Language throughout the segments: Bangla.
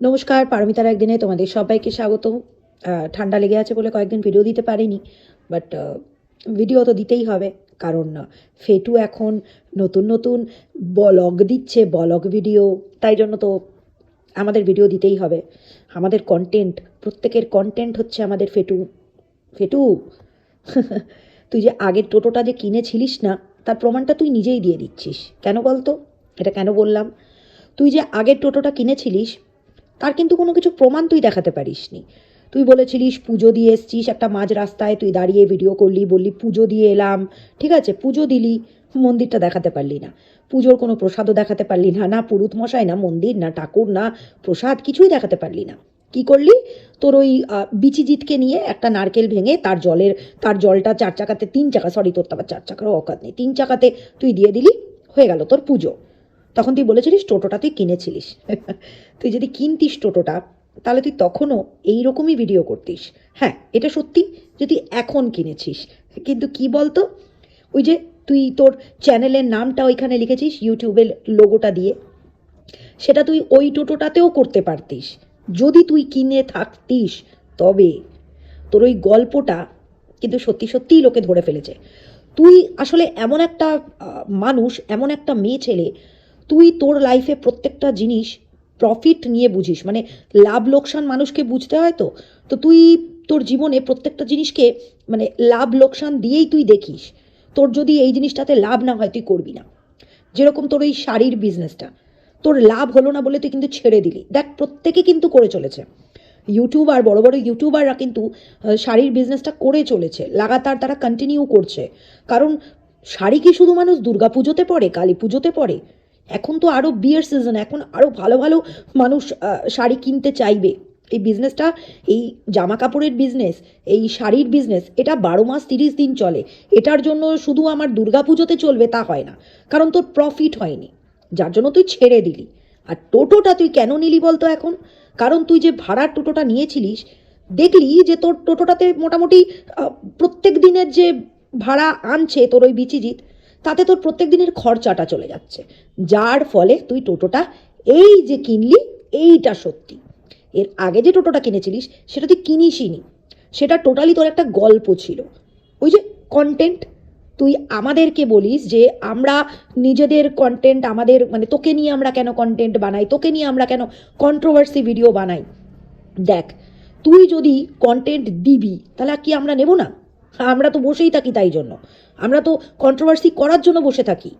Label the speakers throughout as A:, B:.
A: নমস্কার, পারমিতার একদিনে তোমাদের সবাইকে স্বাগত ঠান্ডা লেগে আছে বলে কয়েকদিন ভিডিও দিতে পারিনি বাট ভিডিও তো দিতেই হবে, কারণ ফেটু এখন নতুন নতুন বলগ দিচ্ছে, বলগ ভিডিও তাই জন্য তো আমাদের ভিডিও দিতেই হবে। আমাদের কন্টেন্ট প্রত্যেকের কন্টেন্ট হচ্ছে আমাদের ফেটু ফেটু, তুই যে আগের টোটোটা যে কিনেছিলিস না, তার প্রমাণটা তুই নিজেই দিয়ে দিচ্ছিস, কেন বলতো? এটা কেন বললাম? তুই যে আগের টোটোটা কিনেছিলিস তার কিন্তু কোনো কিছু প্রমাণ তুই দেখাতে পারিসনি। তুই বলেছিলিস, পুজো দিয়ে এসছিস একটা মাঝ রাস্তায়, তুই দাঁড়িয়ে ভিডিও করলি, বললি, পুজো দিয়ে এলাম। ঠিক আছে, পুজো দিলি, মন্দিরটা দেখাতে পারলি না। পুজোর কোনো প্রসাদও দেখাতে পারলি না। না পুরুত মশাই, না মন্দির, না ঠাকুর, না প্রসাদ, কিছুই দেখাতে পারলি না। কি করলি? তোর ওই বিচিজিৎকে নিয়ে একটা নারকেল ভেঙে তার জলের, তার জলটা চার চাকাতে, তিন চাকা সরি তোর তো আবার চার চাকারও অকাত নেই, তিন চাকাতে তুই দিয়ে দিলি, হয়ে গেল তোর পুজো। তখন তুই বলেছিলিস টোটোটা তুই কিনেছিলিস। তুই যদি কিনতিস টোটোটা, তাহলে তুই তখনও এইরকমই ভিডিও করতিস। হ্যাঁ এটা সত্যি যদি এখন কিনেছিস। কিন্তু কি বলতো, ওই যে তুই তোর চ্যানেলের নামটা ওইখানে লিখেছিস ইউটিউবের লোগোটা দিয়ে। সেটা তুই ওই টোটোটাতেও করতে পারতিস। যদি তুই কিনে থাকতিস, তবে তোর ওই গল্পটা কিন্তু সত্যি সত্যিই লোকে ধরে ফেলেছে। তুই আসলে এমন একটা মানুষ, এমন একটা মেয়ে ছেলে তুই তোর লাইফে প্রত্যেকটা জিনিস প্রফিট নিয়ে বুঝিস। মানে লাভ লোকসান মানুষকে বুঝতে হয় তো? তো তুই তোর জীবনে প্রত্যেকটা জিনিসকে মানে লাভ লোকসান দিয়েই তুই দেখিস। তোর যদি এই জিনিসটাতে লাভ না হয়, তুই করবি না। যেরকম তোর ওই শাড়ির বিজনেসটা তোর লাভ হলো না বলে তুই কিন্তু ছেড়ে দিলি। দেখ, প্রত্যেকে কিন্তু করে চলেছে। ইউটিউবার বড় বড় ইউটিউবাররা কিন্তু শাড়ির বিজনেসটা করে চলেছে। লাগাতার তারা কন্টিনিউ করছে। কারণ শাড়ি কি শুধু মানুষ দুর্গা পুজোতে পরে কালী পুজোতে পরে? এখন তো আরও বিয়ের সিজন এখন আরও ভালো ভালো মানুষ শাড়ি কিনতে চাইবে। এই বিজনেসটা এই জামা কাপড়ের বিজনেস এই শাড়ির বিজনেস এটা বারো মাস তিরিশ দিন চলে। এটার জন্য শুধু আমার দুর্গা পুজোতে চলবে তা হয় না। কারণ তোর প্রফিট হয়নি। যার জন্য তুই ছেড়ে দিলি। আর টোটোটা তুই কেন নিলি বলতো এখন? কারণ তুই যে ভাড়ার টোটোটা নিয়েছিলিস, দেখলি যে তোর টোটোটাতে মোটামুটি প্রত্যেক দিনের যে ভাড়া আনছে তোর ওই বিচিজিৎ তাতে তোর প্রত্যেক দিনের খরচাটা চলে যাচ্ছে। যার ফলে তুই টোটোটা এই যে কিনলি, এইটা সত্যি। এর আগে যে টোটোটা কিনেছিলিস, সেটা তুই কিনিসই নি। সেটা টোটালি তোর একটা গল্প ছিল। ওই যে কন্টেন্ট তুই আমাদেরকে বলিস যে আমরা নিজেদের কন্টেন্ট আমাদের মানে তোকে নিয়ে আমরা কেন কন্টেন্ট বানাই, তোকে নিয়ে আমরা কেন কন্ট্রোভার্সি ভিডিও বানাই। দেখ, তুই যদি কন্টেন্ট দিবি, তাহলে কি আমরা নেব না? আমরা তো বসেই থাকি তাই জন্য। আমরা তো কন্ট্রোভার্সি করার জন্য বসে থাকি।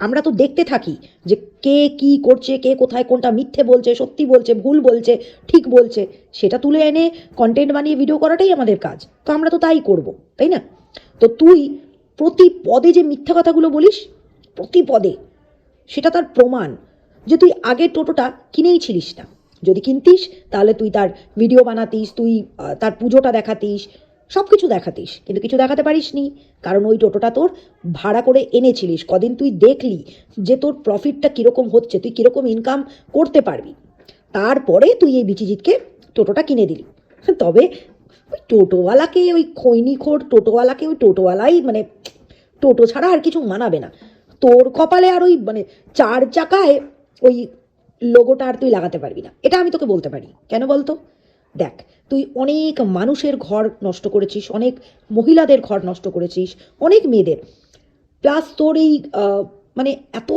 A: আমরা তো দেখতে থাকি যে কে কি করছে, কে কোথায় কোনটা মিথ্যে বলছে, সত্যি বলছে, ভুল বলছে, ঠিক বলছে। সেটা তুলে এনে কন্টেন্ট বানিয়ে ভিডিও করাটাই আমাদের কাজ। তো আমরা তো তাই করব, তাই না? তো তুই প্রতি পদে যে মিথ্যা কথাগুলো বলিস, প্রতি পদে সেটা তার প্রমাণ যে তুই আগের টোটোটা কিনেই ছিলিস না। যদি কিনতিস, তাহলে তুই তার ভিডিও বানাতিস, তুই তার পুজোটা দেখাতিস সব কিছু দেখাতিস, কিন্তু কিছু দেখাতে পারিসনি। কারণ ওই টোটোটা তোর ভাড়া করে এনেছিলিস। কদিন তুই দেখলি যে তোর প্রফিটটা কীরকম হচ্ছে, তুই কীরকম ইনকাম করতে পারবি। তারপরে তুই এই বিচিজিৎকে টোটোটা কিনে দিলি। তবে ওই টোটোওয়ালাকে, ওই খৈনিখোর টোটোওয়ালাকে, ওই টোটোওয়ালাই মানে টোটো ছাড়া আর কিছু মানাবে না। তোর কপালে আর ওই মানে চার চাকায় ওই লোগোটা আর তুই লাগাতে পারবি না। এটা আমি তোকে বলতে পারি। কেন বলতো? দেখ, তুই অনেক মানুষের ঘর নষ্ট করেছিস, অনেক মহিলাদের ঘর নষ্ট করেছিস, অনেক মেয়েদের। প্লাস তোর এই মানে এত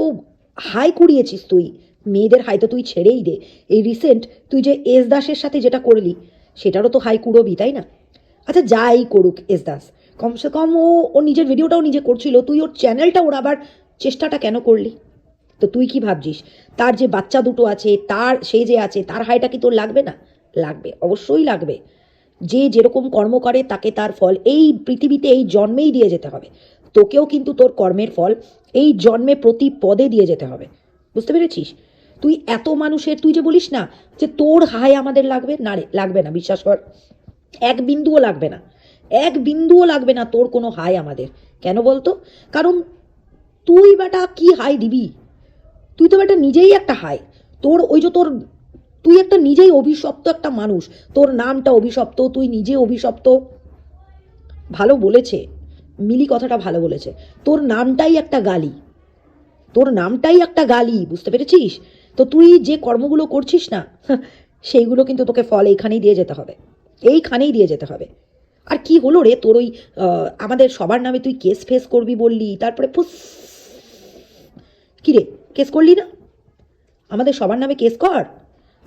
A: হাই কুড়িয়েছিস তুই। মেয়েদের হাই তো তুই ছেড়েই দে। এই রিসেন্ট তুই যে এস দাসের সাথে যেটা করলি, সেটারও তো হাই কুড়োবি, তাই না? আচ্ছা যাই করুক এস দাস। কমসে কম ও ও নিজের ভিডিওটাও নিজে করছিল, তুই ওর চ্যানেলটা ওর আবার চেষ্টাটা কেন করলি? তো তুই কি ভাবছিস? তার যে বাচ্চা দুটো আছে, তার, সে যে আছে, তার হাইটা কি তোর লাগবে না? লাগবে, অবশ্যই লাগবে। যে যেরকম কর্ম করে, তাকে তার ফল এই পৃথিবীতে এই জন্মেই দিয়ে যেতে হবে। তোকেও কিন্তু তোর কর্মের ফল এই জন্মে প্রতি পদে দিয়ে যেতে হবে। বুঝতে পেরেছিস? তুই এত মানুষের, তুই যে বলিস না যে তোর হায় আমাদের লাগবে, না রে, লাগবে না, বিশ্বাস কর। এক বিন্দুও লাগবে না। এক বিন্দুও লাগবে না তোর কোনো হাই আমাদের। কেন বলতো? কারণ তুই বেটা কি হাই দিবি? তুই তো বেটা নিজেই একটা হাই তোর ওই যে তোর তুই একটা নিজেই অভিশপ্ত একটা মানুষ। তোর নামটা অভিশপ্ত, তুই নিজে অভিশপ্ত। ভালো বলেছে। মিলি কথাটা ভালো বলেছে। তোর নামটাই একটা গালি। তোর নামটাই একটা গালি, বুঝতে পেরেছিস? তো তুই যে কর্মগুলো করছিস না সেইগুলো কিন্তু তোকে ফল এইখানেই দিয়ে যেতে হবে। এইখানেই দিয়ে যেতে হবে। আর কি হলো রে তোর ওই আমাদের সবার নামে তুই কেস ফেস করবি বললি, তারপরে ফুস। কি রে, কেস করলি না? আমাদের সবার নামে কেস কর।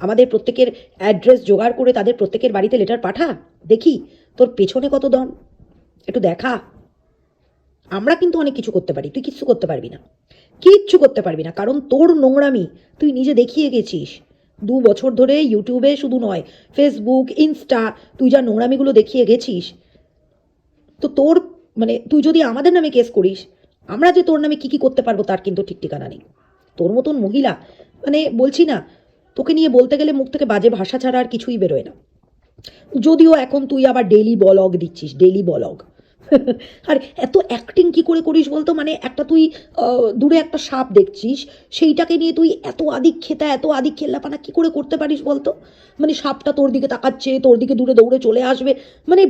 A: আমাদের প্রত্যেকের অ্যাড্রেস জোগাড় করে তাদের প্রত্যেকের বাড়িতে লেটার পাঠা। দেখি, তোর পেছনে কত দম? একটু দেখা। আমরা কিন্তু অনেক কিছু করতে পারি, তুই কিচ্ছু করতে পারবি না। কিচ্ছু করতে পারবি না, কারণ তোর নোংরামি, তুই নিজে দেখিয়ে গেছিস। দু বছর ধরে ইউটিউবে শুধু নয় ফেসবুক ইনস্টা তুই যা নোংরামিগুলো দেখিয়ে গেছিস, তো তোর মানে তুই যদি আমাদের নামে কেস করিস, আমরা যে তোর নামে কি কি করতে পারব তার কিন্তু ঠিক ঠিকানা নেই। তোর মতন মহিলা মানে বলছি না তোকে নিয়ে বলতে গেলে মুখ থেকে বাজে ভাষা ছাড়া আর কিছুই বেরোয় না। যদিও এখন তুই আবার ডেলি বলগ দিচ্ছিস ডেলি বলগ আর এত অ্যাক্টিং কি করে করিস বলতো? মানে একটা তুই দূরে একটা সাপ দেখছিস, সেইটাকে নিয়ে তুই এত আদিক খেতা এত আদিক খেল্লাপানা কি করে করতে পারিস বলতো? মানে সাপটা তোর দিকে তাকাচ্ছে, তোর দিকে দূরে দৌড়ে চলে আসবে। মানে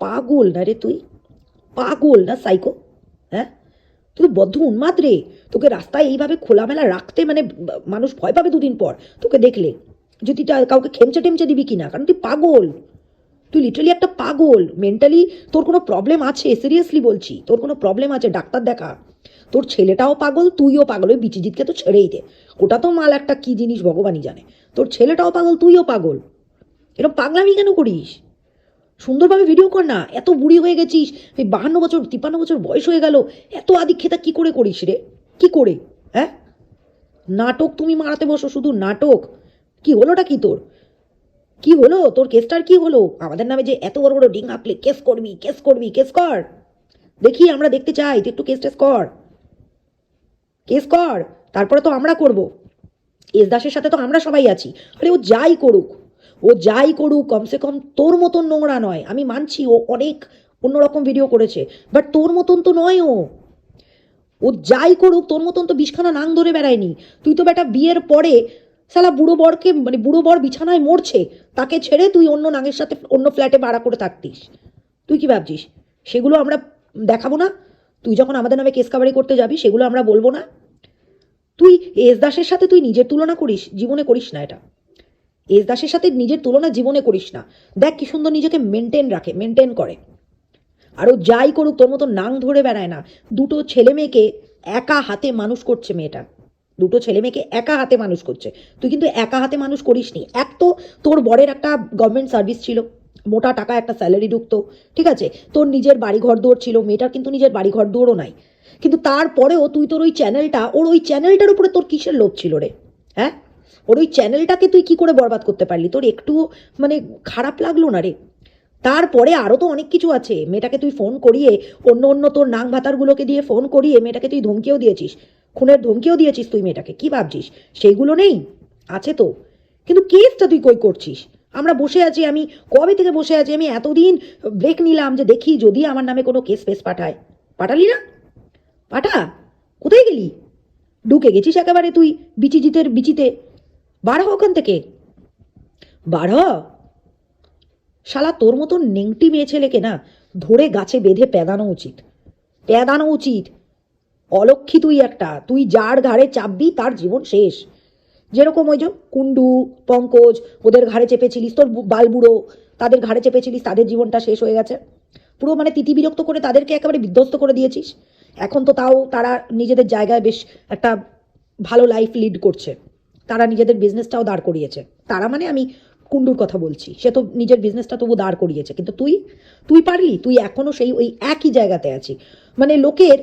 A: পাগল না রে তুই? পাগল না সাইকো হ্যাঁ? তুই বদ্ধ উন্মাদ রে। তোকে রাস্তায় এইভাবে খোলামেলা রাখতে মানে মানুষ ভয় পাবে দুদিন পর। তোকে দেখলে। যদি কাউকে খেমচে টেমচে দিবি কিনা, কারণ তুই পাগল। তুই লিটারালি একটা পাগল। মেন্টালি তোর কোনো প্রবলেম আছে সিরিয়াসলি বলছি। তোর কোনো প্রবলেম আছে, ডাক্তার দেখা। তোর ছেলেটাও পাগল, তুইও পাগল। ওই বিচিজিৎকে তো ছেড়েই দে। ওটা তো মাল একটা কি জিনিস ভগবানই জানে। তোর ছেলেটাও পাগল, তুইও পাগল। এরকম পাগলামি কেন করিস? সুন্দরভাবে ভিডিও কর না, এত বুড়ি হয়ে গেছিস, এই বাহান্ন বছর, তিপ্পান্ন বছর বয়স হয়ে গেল, এত আদিক্ষেতা কি করে করিস রে? কি করে? হ্যাঁ? নাটক তুমি মারাতে বসো, শুধু নাটক? কি হলোটা কি তোর? কি হলো? তোর কেসটার কি হলো? আমাদের নামে যে এত বড় বড় ডিং আঁকলে কেস করবি কেস করবি, কেস কর। দেখি, আমরা দেখতে চাই, তুই একটু কেস টেস কর। কেস কর, তারপরে তো আমরা করব। এস দাসের সাথে তো আমরা সবাই আছি। আরে ও যাই করুক। ও যাই করুক, কমসে কম তোর মতন নোংরা নয়। আমি মানছি ও অনেক অন্যরকম ভিডিও করেছে বাট তোর মতন তো নয় ও। ও যাই করুক, তোর মতন তো বিষখানা নাং ধরে বেড়ায়নি। তুই তো বেটা বিয়ের পরে সালা বুড়ো বরকে মানে বুড়ো বর বিছানায় মরছে, তাকে ছেড়ে তুই অন্য নাঙের সাথে অন্য ফ্ল্যাটে ভাড়া করে থাকতিস। তুই কি ভাবছিস? সেগুলো আমরা দেখাবো না? তুই যখন আমাদের নামে কেস কাবারি করতে যাবি, সেগুলো আমরা বলব না? তুই এস দাসের সাথে তুই নিজের তুলনা করিস, জীবনে করিস না এটা। এস দাসের সাথে নিজের তুলনা জীবনে করিস না। দেখ কি সুন্দর নিজেকে মেনটেন রাখে মেনটেন করে। আরও যাই করুক, তোর মতো নাং ধরে বেড়ায় না। দুটো ছেলে মেয়েকে একা হাতে মানুষ করছে মেয়েটা। দুটো ছেলে মেয়েকে একা হাতে মানুষ করছে। তুই কিন্তু একা হাতে মানুষ করিসনি। এক তো তোর বরের একটা গভর্নমেন্ট সার্ভিস ছিল। মোটা টাকা একটা স্যালারি ঢুকতো। ঠিক আছে? তোর নিজের বাড়ি ঘর দৌড় ছিল। মেয়েটার কিন্তু নিজের বাড়ি ঘর দৌড়ও নাই। কিন্তু তারপরেও তুই তোর ওই চ্যানেলটা ওর ওই চ্যানেলটার উপরে তোর কিসের লোভ ছিল রে? হ্যাঁ? ওর ওই চ্যানেলটাকে তুই কি করে বরবাদ করতে পারলি? তোর একটু মানে খারাপ লাগল না রে। তারপরে আরও তো অনেক কিছু আছে। মেয়েটাকে তুই ফোন করিয়ে, অন্য অন্য তোর নাং ভাতারগুলোকে দিয়ে ফোন করিয়ে মেয়েটাকে তুই ধমকিও দিয়েছিস। খুনের ধমকিও দিয়েছিস তুই মেয়েটাকে। কি ভাবছিস? সেইগুলো নেই? আছে তো। কিন্তু কেসটা তুই কই করছিস? আমরা বসে আছি, আমি কবে থেকে বসে আছি? আমি এতদিন ব্রেক নিলাম যে দেখি যদি আমার নামে কোনো কেস ফেস পাঠায়। পাঠালি না? পাঠা? কোথায় গেলি? ঢুকে গেছিস একেবারে তুই বিচিজিতের বিচিতে? হ ওখান থেকে। হ শালা তোর মতন নেংটি মেয়ে ছেলেকে না ধরে গাছে বেঁধে পেদানো উচিত। পেদানো উচিত। অলক্ষী তুই একটা। তুই যার ঘাড়ে চাপবি তার জীবন শেষ। যেরকম ওই যে কুন্ডু পঙ্কজ, ওদের ঘাড়ে চেপেছিলিস, তোর বালবুড়ো, তাদের ঘাড়ে চেপেছিলিস, তাদের জীবনটা শেষ হয়ে গেছে। পুরো মানে তিতি বিরক্ত করে তাদেরকে একেবারে বিধ্বস্ত করে দিয়েছিস। এখন তো তাও তারা নিজেদের জায়গায় বেশ একটা ভালো লাইফ লিড করছে। তারা নিজেদের বিজনেসটাও দাঁড় করিয়েছে। তারা মানে আমি কুন্ডুর কথা বলছি। সে তো নিজের বিজনেসটা তবু দাঁড় করিয়েছে। কিন্তু তুই তুই পারলি, তুই এখনও সেই ওই একই জায়গাতে আছি। মানে লোকের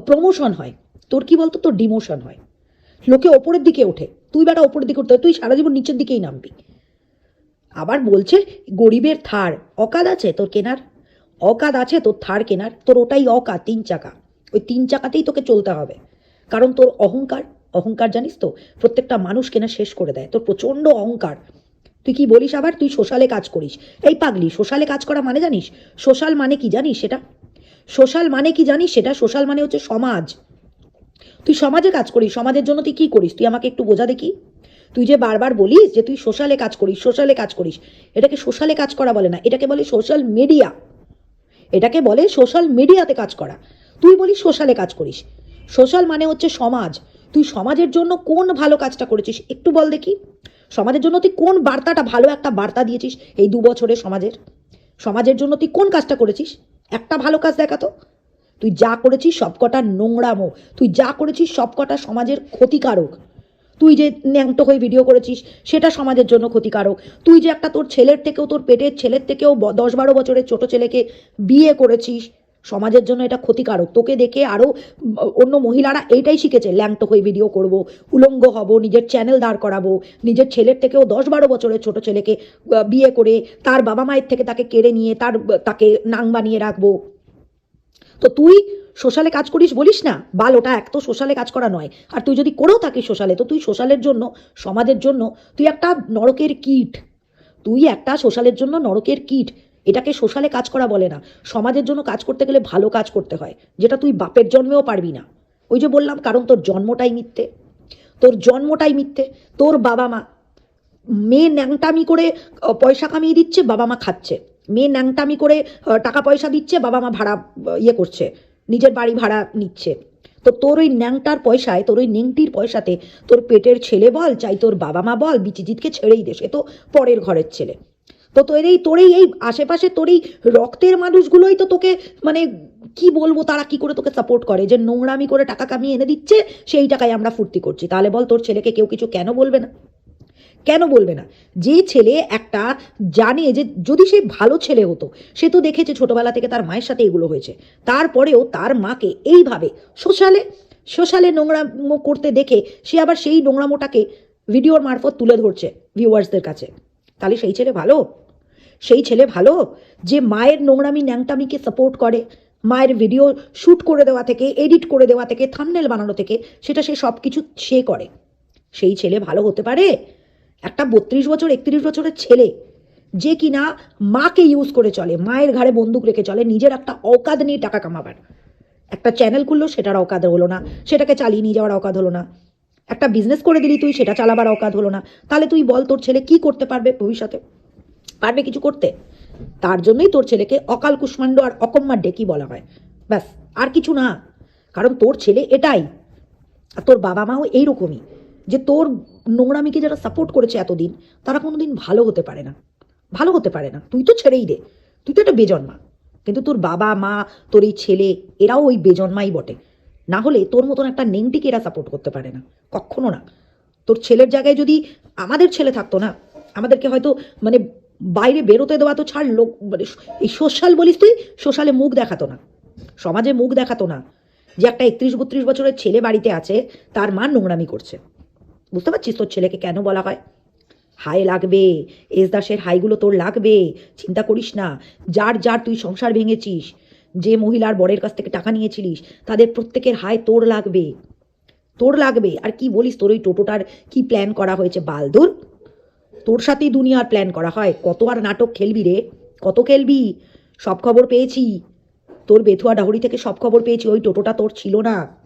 A: প্রমোশন হয়। তোর কি বলতো? তোর ডিমোশন হয়। লোকে ওপরের দিকে ওঠে। তুই বেটা ওপরের দিকে উঠতে, তুই সারা জীবন নিচের দিকেই নামবি। আবার বলছে, গরিবের থার, অকাদ আছে তোর কেনার? অকাদ আছে তোর থার কেনার? তোর ওটাই অকা তিন চাকা। ওই তিন চাকাতেই তোকে চলতে হবে। কারণ তোর অহংকার অহংকার জানিস তো? প্রত্যেকটা মানুষকে না শেষ করে দেয়। তোর প্রচণ্ড অহংকার। তুই কি বলিস আবার? তুই সোশ্যালে কাজ করিস। এই পাগলি, সোশ্যালে কাজ করা মানে জানিস? সোশ্যাল মানে কি জানিস সেটা? সোশ্যাল মানে কি জানিস সেটা? সোশ্যাল মানে হচ্ছে সমাজ। তুই সমাজে কাজ করিস। সমাজের জন্য তুই কি করিস? তুই আমাকে একটু বোঝা দেখি। তুই যে বারবার বলিস যে তুই সোশ্যালে কাজ করিস, সোশ্যালে কাজ করিস, এটাকে সোশ্যালে কাজ করা বলে না। এটাকে বলে সোশ্যাল মিডিয়া। এটাকে বলে সোশ্যাল মিডিয়াতে কাজ করা। তুই বলিস সোশ্যালে কাজ করিস। সোশ্যাল মানে হচ্ছে সমাজ। তুই সমাজের জন্য কোন ভালো কাজটা করেছিস? একটু বল দেখি। সমাজের জন্য তুই কোন বার্তাটা ভালো একটা বার্তা দিয়েছিস এই দু বছরে সমাজের? সমাজের জন্য তুই কোন কাজটা করেছিস? একটা ভালো কাজ দেখাতো তুই যা করেছিস সবকটা নোংরামো তুই যা করেছিস সবকটা সমাজের ক্ষতিকারক। তুই যে ন্যাংটো হয়ে ভিডিও করেছিস, সেটা সমাজের জন্য ক্ষতিকারক। তুই যে একটা তোর ছেলের থেকেও, তোর পেটের ছেলের থেকেও দশ বারো বছরের ছোট ছেলেকে বিয়ে করেছিস সমাজের জন্য এটা ক্ষতিকারক। তোকে দেখে আরও অন্য মহিলারা এইটাই শিখেছে ল্যাংটো হয়ে ভিডিও করব, উলঙ্গ হব, নিজের চ্যানেল দাঁড় করাবো, নিজের ছেলের থেকেও দশ বারো বছরের ছোট ছেলেকে বিয়ে করে, তার বাবা মায়ের থেকে তাকে কেড়ে নিয়ে, তার, তাকে নাং বানিয়ে রাখব। তো তুই সোশ্যালে কাজ করিস বলিস না? বাল, ওটা এক তো সোশ্যালে কাজ করা নয়। আর তুই যদি করেও থাকিস সোশ্যালে, তো তুই সোশ্যালের জন্য, সমাজের জন্য, তুই একটা নরকের কীট। তুই একটা সোশ্যালের জন্য নরকের কীট। এটাকে সোশ্যালে কাজ করা বলে না। সমাজের জন্য কাজ করতে গেলে ভালো কাজ করতে হয়, যেটা তুই বাপের জন্মেও পারবি না। ওই যে বললাম, কারণ তোর জন্মটাই মিথ্যে। তোর জন্মটাই মিথ্যে। তোর বাবা মা, মেয়ে ন্যাংটামি করে পয়সা কামিয়ে দিচ্ছে, বাবা মা খাচ্ছে। মেয়ে ন্যাংটামি করে টাকা পয়সা দিচ্ছে, বাবা মা ভাড়া ইয়ে করছে, নিজের বাড়ি ভাড়া নিচ্ছে। তো তোর ওই ন্যাংটার পয়সায়, তোর ওই নেংটির পয়সাতে তোর পেটের ছেলে বল, চাই তোর বাবা মা বল, বিচিজিৎকে ছেড়েই দে, সে তো পরের ঘরের ছেলে। তো তোর এই তোর এই আশেপাশে তোর এই রক্তের মানুষগুলোই তো তোকে মানে কি বলব, তারা কি করে তোকে সাপোর্ট করে? যে নোংরামি করে টাকা কামিয়ে এনে দিচ্ছে, সেই টাকায় আমরা ফুর্তি করছি। তাহলে বল তোর ছেলেকে কেউ কিছু কেন বলবে না? কেন বলবে না? যে ছেলে একটা জানে যে যদি সে ভালো ছেলে হতো, সে তো দেখেছে ছোটবেলা থেকে তার মায়ের সাথে এগুলো হয়েছে। তারপরেও তার মাকে এইভাবে সোশ্যালে সোশ্যালে নোংরামো করতে দেখে সে আবার সেই নোংরামোটাকে ভিডিওর মারফত তুলে ধরছে ভিউয়ার্সদের কাছে। তাহলে সেই ছেলে ভালো? সেই ছেলে ভালো যে মায়ের নোংরামি, ন্যাংটামিকে সাপোর্ট করে, মায়ের ভিডিও শ্যুট করে দেওয়া থেকে এডিট করে দেওয়া থেকে থামনেল বানানো থেকে, সেটা সে সব কিছু সে করে। সেই ছেলে ভালো হতে পারে? একটা বত্রিশ বছর, একত্রিশ বছরের ছেলে যে কিনা মাকে ইউজ করে চলে, মায়ের ঘাড়ে বন্দুক রেখে চলে, নিজের একটা অকাদ নিয়ে টাকা কামাবার। একটা চ্যানেল খুললো, সেটার অকাদ হলো না। সেটাকে চালিয়ে নিয়ে যাওয়ার অকাদ হলো না। একটা বিজনেস করে দিলি তুই, সেটা চালাবার অকাদ হলো না। তাহলে তুই বল তোর ছেলে কি করতে পারবে ভবিষ্যতে? পারবে কিছু করতে? তার জন্যই তোর ছেলেকে অকাল কুষ্মাণ্ড আর অকম্মার ডেকি বলা হয়। ব্যাস, আর কিছু না। কারণ তোর ছেলে এটাই। আর তোর বাবা মাও এইরকমই। যে তোর নোংরামিকে যারা সাপোর্ট করেছে এতদিন, তারা কোনোদিন ভালো হতে পারে না। ভালো হতে পারে না। তুই তো ছেড়েই দে। তুই তো একটা বেজন্মা। কিন্তু তোর বাবা মা তোর এই ছেলে, এরাও ওই বেজন্মাই বটে। না হলে তোর মতন একটা নেংটিকে এরা সাপোর্ট করতে পারে না। কখনো না। তোর ছেলের জায়গায় যদি আমাদের ছেলে থাকতো না, আমাদেরকে হয়তো মানে বাইরে বেরোতে দেওয়া তো ছাড়, লোক মানে এই সোশ্যাল বলিস তুই সোশ্যালে মুখ দেখাতো না। সমাজে মুখ দেখাতো না যে একটা একত্রিশ বত্রিশ বছরের ছেলে বাড়িতে আছে, তার মা নোংরামি করছে। বুঝতে পারছিস তোর ছেলেকে কেন বলা হয়? হাই লাগবে, এস দাসের হাইগুলো তোর লাগবে, চিন্তা করিস না, যার যার তুই সংসার ভেঙেছিস যে মহিলার বরের কাছ থেকে টাকা নিয়েছিলিস, তাদের প্রত্যেকের হায় তোর লাগবে। তোর লাগবে। আর কি বলিস তোর ওই টোটোটার কি প্ল্যান করা হয়েছে? বালদুর তোর সাথেই দুনিয়ার প্ল্যান করা হয়। কত আর নাটক খেলবি রে? কত খেলবি? সব খবর পেয়েছি। তোর বেথুয়া ডাহরি থেকে সব খবর পেয়েছি। ওই টোটোটা তোর ছিল না।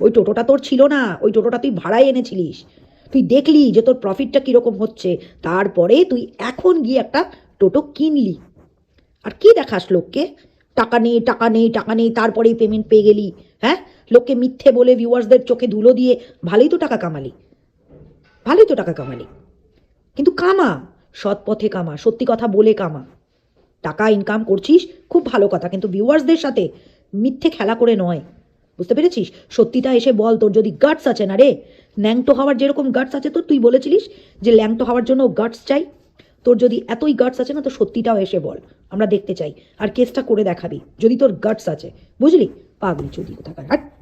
A: ওই টোটোটা তোর ছিল না। ওই টোটোটা তুই ভাড়ায় এনেছিলিস। তুই দেখলি যে তোর প্রফিটটা কীরকম হচ্ছে। তারপরে তুই এখন গিয়ে একটা টোটো কিনলি। আর কি দেখাস লোককে? টাকা নেই টাকা নেই টাকা নেই, তারপরেই পেমেন্ট পেয়ে গেলি। হ্যাঁ? লোককে মিথ্যে বলে ভিউয়ার্সদের চোখে ধুলো দিয়ে ভালোই তো টাকা কামালি। ভালোই তো টাকা কামালি। কিন্তু কামা, সৎ পথে কামা, সত্যি কথা বলে কামা। টাকা ইনকাম করছিস, খুব ভালো কথা। কিন্তু ভিউয়ার্সদের সাথে মিথ্যে খেলা করে নয়। বুঝতে পেরেছিস? সত্যিটা এসে বল, তোর যদি গার্ডস আছে না রে। ন্যাংটো হওয়ার যেরকম গার্ডস আছে, তো তুই বলেছিলিস যে ল্যাংটো হওয়ার জন্য গার্ডস চাই? তোর যদি এতই গার্ডস আছে না, তো সত্যিটাও এসে বল। আমরা দেখতে চাই। আর কেসটা করে দেখাবি। যদি তোর গার্ডস আছে। বুঝলি? পাগলি চুদি কোথাকার। হাট!